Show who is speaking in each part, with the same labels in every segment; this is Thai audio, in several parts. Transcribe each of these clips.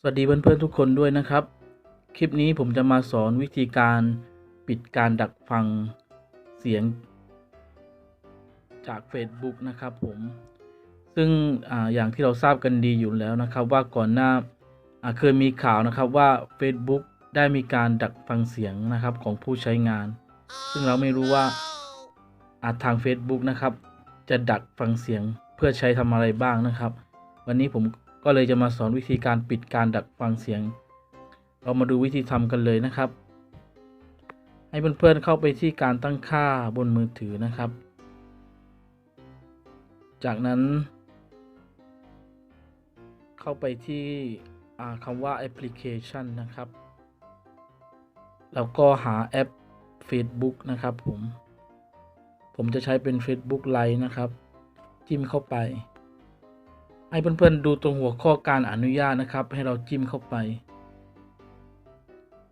Speaker 1: สวัสดีเพื่อนๆทุกคนด้วยนะครับ คลิปนี้ผมจะมาสอนวิธีการปิดการดักฟังเสียงจาก Facebook นะครับผมซึ่งออย่างที่เราทราบกันดีอยู่แล้วนะครับ ว่าก่อนหน้าอ่าเคยมีข่าวนะครับว่า Facebook ได้มีการดักฟังเสียงนะครับของผู้ใช้งาน ซึ่งเราไม่รู้ว่าอาทาง Facebook นะครับ จะดักฟังเสียงเพื่อใช้ทำอะไรบ้างนะครับ วันนี้ผม ก็เลยจะมาสอนวิธีการปิดการดักฟังเสียง เรามาดูวิธีทำกันเลยนะครับ ให้เพื่อนๆเข้าไปที่การตั้งค่าบนมือถือนะครับ จากนั้น เข้าไปที่คำว่าแอปพลิเคชันนะครับ แล้วก็หาแอป Facebook นะครับผม ผมจะใช้เป็น Facebook Lite นะครับ จิ้มเข้าไป ให้เพื่อนๆดูตรงหัวข้อการอนุญาตนะครับ ให้เราจิ้มเข้าไป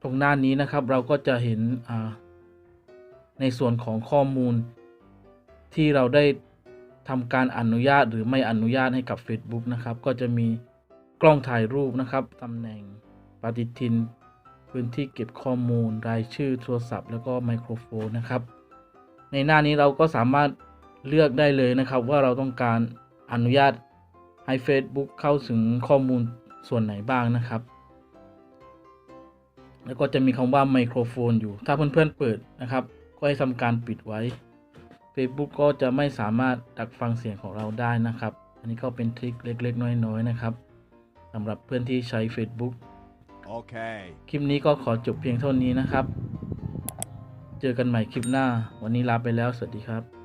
Speaker 1: ตรงหน้านี้นะครับเราก็จะเห็นในส่วนของข้อมูล ที่เราได้ทำการอนุญาตหรือไม่อนุญาตให้กับ Facebook นะครับ ก็จะมีกล้องถ่ายรูปนะครับตำแหน่งปฏิทิน พื้นที่เก็บข้อมูล รายชื่อโทรศัพท์ แล้วก็ไมโครโฟนนะครับ ในหน้านี้เราก็สามารถเลือกได้เลยนะครับ ว่าเราต้องการอนุญาต ให้ Facebook เข้าถึงข้อมูลส่วนไหนบ้างนะครับ แล้วก็จะมีคำว่าไมโครโฟนอยู่ ถ้าเพื่อนๆเปิดนะครับ ก็ให้ทำการปิดไว้ Facebook ก็จะไม่สามารถดักฟังเสียงของเราได้นะครับ อันนี้ก็เป็นทริคเล็ก ๆ น้อย ๆ นะครับสำหรับเพื่อนที่ใช้ Facebook
Speaker 2: Okay.
Speaker 1: คลิปนี้ก็ขอจบเพียงเท่านี้นะครับ เจอกันใหม่คลิปหน้า วันนี้ลาไปแล้ว สวัสดีครับ